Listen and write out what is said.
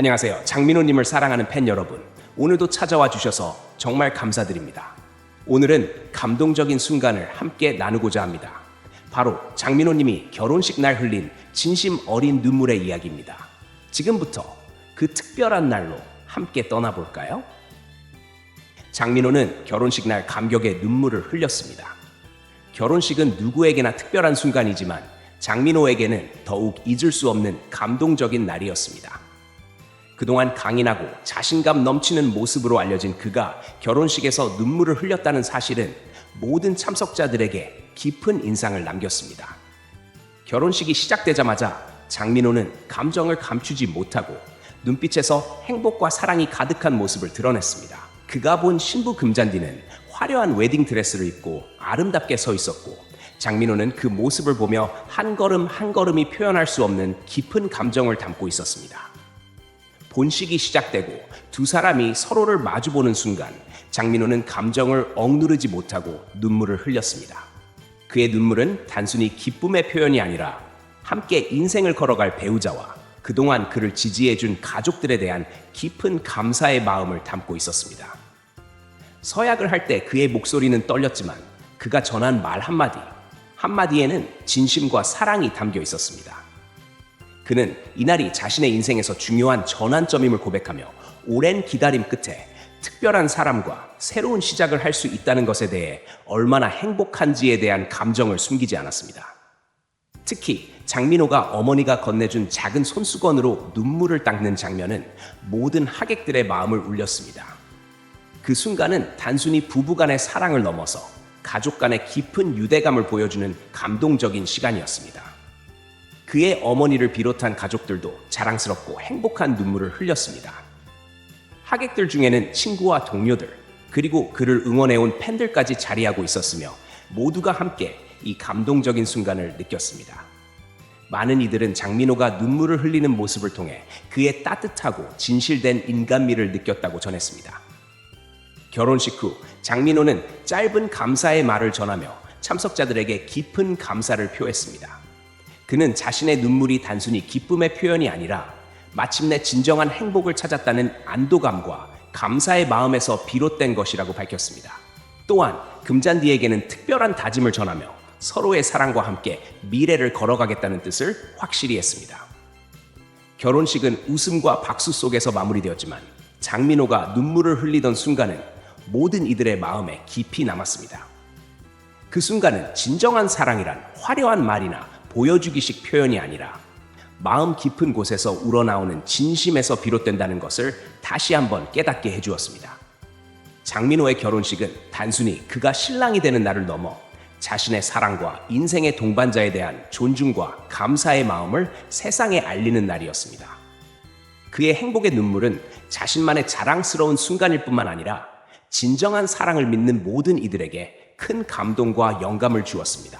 안녕하세요. 장민호님을 사랑하는 팬 여러분. 오늘도 찾아와 주셔서 정말 감사드립니다. 오늘은 감동적인 순간을 함께 나누고자 합니다. 바로 장민호님이 결혼식 날 흘린 진심 어린 눈물의 이야기입니다. 지금부터 그 특별한 날로 함께 떠나볼까요? 장민호는 결혼식 날 감격의 눈물을 흘렸습니다. 결혼식은 누구에게나 특별한 순간이지만 장민호에게는 더욱 잊을 수 없는 감동적인 날이었습니다. 그동안 강인하고 자신감 넘치는 모습으로 알려진 그가 결혼식에서 눈물을 흘렸다는 사실은 모든 참석자들에게 깊은 인상을 남겼습니다. 결혼식이 시작되자마자 장민호는 감정을 감추지 못하고 눈빛에서 행복과 사랑이 가득한 모습을 드러냈습니다. 그가 본 신부 금잔디는 화려한 웨딩 드레스를 입고 아름답게 서 있었고 장민호는 그 모습을 보며 한 걸음 한 걸음이 표현할 수 없는 깊은 감정을 담고 있었습니다. 본식이 시작되고 두 사람이 서로를 마주보는 순간 장민호는 감정을 억누르지 못하고 눈물을 흘렸습니다. 그의 눈물은 단순히 기쁨의 표현이 아니라 함께 인생을 걸어갈 배우자와 그동안 그를 지지해준 가족들에 대한 깊은 감사의 마음을 담고 있었습니다. 서약을 할 때 그의 목소리는 떨렸지만 그가 전한 말 한마디, 한마디에는 진심과 사랑이 담겨 있었습니다. 그는 이날이 자신의 인생에서 중요한 전환점임을 고백하며 오랜 기다림 끝에 특별한 사람과 새로운 시작을 할 수 있다는 것에 대해 얼마나 행복한지에 대한 감정을 숨기지 않았습니다. 특히 장민호가 어머니가 건네준 작은 손수건으로 눈물을 닦는 장면은 모든 하객들의 마음을 울렸습니다. 그 순간은 단순히 부부 간의 사랑을 넘어서 가족 간의 깊은 유대감을 보여주는 감동적인 시간이었습니다. 그의 어머니를 비롯한 가족들도 자랑스럽고 행복한 눈물을 흘렸습니다. 하객들 중에는 친구와 동료들, 그리고 그를 응원해온 팬들까지 자리하고 있었으며 모두가 함께 이 감동적인 순간을 느꼈습니다. 많은 이들은 장민호가 눈물을 흘리는 모습을 통해 그의 따뜻하고 진실된 인간미를 느꼈다고 전했습니다. 결혼식 후 장민호는 짧은 감사의 말을 전하며 참석자들에게 깊은 감사를 표했습니다. 그는 자신의 눈물이 단순히 기쁨의 표현이 아니라 마침내 진정한 행복을 찾았다는 안도감과 감사의 마음에서 비롯된 것이라고 밝혔습니다. 또한 금잔디에게는 특별한 다짐을 전하며 서로의 사랑과 함께 미래를 걸어가겠다는 뜻을 확실히 했습니다. 결혼식은 웃음과 박수 속에서 마무리되었지만 장민호가 눈물을 흘리던 순간은 모든 이들의 마음에 깊이 남았습니다. 그 순간은 진정한 사랑이란 화려한 말이나 보여주기식 표현이 아니라 마음 깊은 곳에서 우러나오는 진심에서 비롯된다는 것을 다시 한번 깨닫게 해주었습니다. 장민호의 결혼식은 단순히 그가 신랑이 되는 날을 넘어 자신의 사랑과 인생의 동반자에 대한 존중과 감사의 마음을 세상에 알리는 날이었습니다. 그의 행복의 눈물은 자신만의 자랑스러운 순간일 뿐만 아니라 진정한 사랑을 믿는 모든 이들에게 큰 감동과 영감을 주었습니다.